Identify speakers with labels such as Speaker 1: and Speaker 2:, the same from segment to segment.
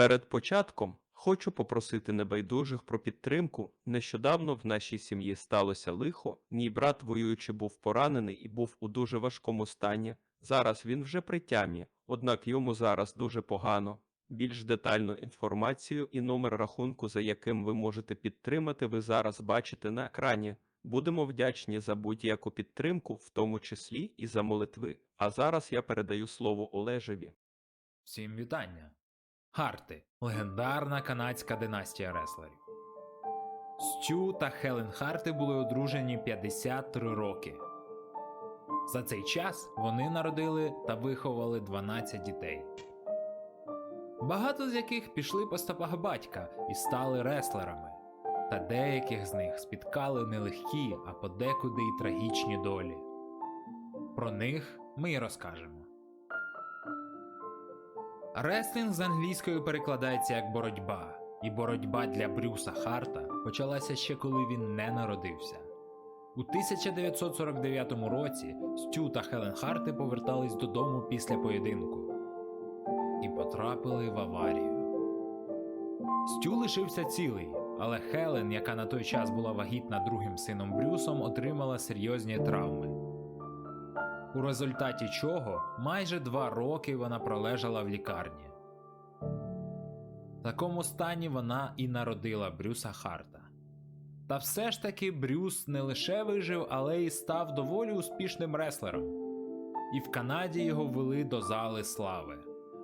Speaker 1: Перед початком хочу попросити небайдужих про підтримку. Нещодавно в нашій сім'ї сталося лихо. Мій брат воюючи був поранений і був у дуже важкому стані. Зараз він вже при тямі, однак йому зараз дуже погано. Більш детальну інформацію і номер рахунку, за яким ви можете підтримати, ви зараз бачите на екрані. Будемо вдячні за будь-яку підтримку, в тому числі і за молитви. А зараз я передаю слово Олежеві.
Speaker 2: Всім вітання. Харти легендарна канадська династія реслерів. Стю та Хелен Харти були одружені 53 роки. За цей час вони народили та виховали 12 дітей. Багато з яких пішли по стопах батька і стали реслерами, та деяких з них спіткали нелегкі, а подекуди й трагічні долі. Про них ми й розкажемо. Реслінг з англійської перекладається як боротьба, і боротьба для Брюса Харта почалася ще коли він не народився. У 1949 році Стю та Хелен Харти повертались додому після поєдинку і потрапили в аварію. Стю лишився цілий, але Хелен, яка на той час була вагітна другим сином Брюсом, отримала серйозні травми. У результаті чого майже два роки вона пролежала в лікарні. В такому стані вона і народила Брюса Харта. Та все ж таки Брюс не лише вижив, але й став доволі успішним реслером. І в Канаді його ввели до зали слави.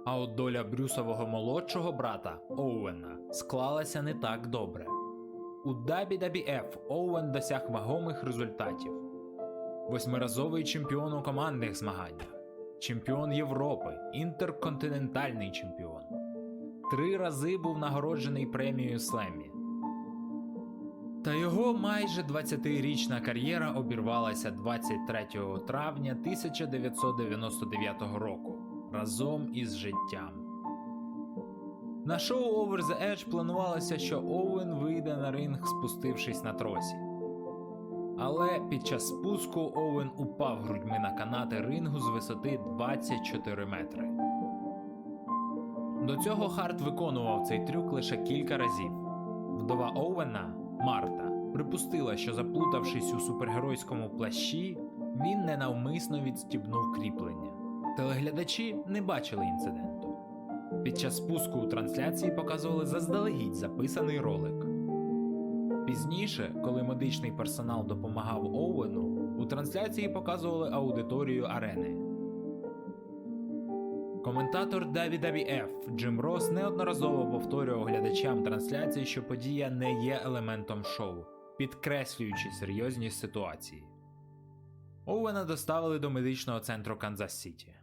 Speaker 2: А от доля Брюсового молодшого брата Оуена склалася не так добре. У WWF Оуен досяг вагомих результатів восьмиразовий чемпіон у командних змаганнях, чемпіон Європи, інтерконтинентальний чемпіон. Три рази був нагороджений премією Слеммі. Та його майже 20-річна кар'єра обірвалася 23 травня 1999 року разом із життям. На шоу Over the Edge планувалося, що Оуен вийде на ринг, спустившись на тросі. Але під час спуску Оуен упав грудьми на канати рингу з висоти 24 метри. До цього Харт виконував цей трюк лише кілька разів. Вдова Оуена, Марта, припустила, що заплутавшись у супергеройському плащі, він ненавмисно відстібнув кріплення. Телеглядачі не бачили інциденту. Під час спуску у трансляції показували заздалегідь записаний ролик. Пізніше, коли медичний персонал допомагав Оуену, у трансляції показували аудиторію арени. Коментатор WWF Джим Росс неодноразово повторював глядачам трансляції, що подія не є елементом шоу, підкреслюючи серйозність ситуації. Оуена доставили до медичного центру Канзас Сіті.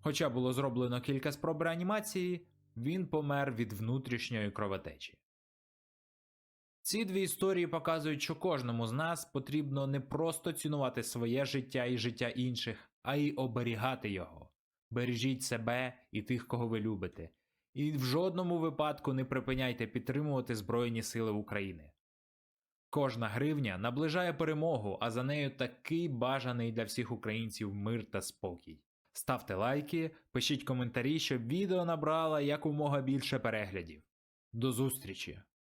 Speaker 2: Хоча було зроблено кілька спроб реанімації, він помер від внутрішньої кровотечі. Ці дві історії показують, що кожному з нас потрібно не просто цінувати своє життя і життя інших, а й оберігати його. Бережіть себе і тих, кого ви любите, і в жодному випадку не припиняйте підтримувати Збройні Сили України. Кожна гривня наближає перемогу, а за нею такий бажаний для всіх українців мир та спокій. Ставте лайки, пишіть коментарі, щоб відео набрало якомога більше переглядів. До зустрічі!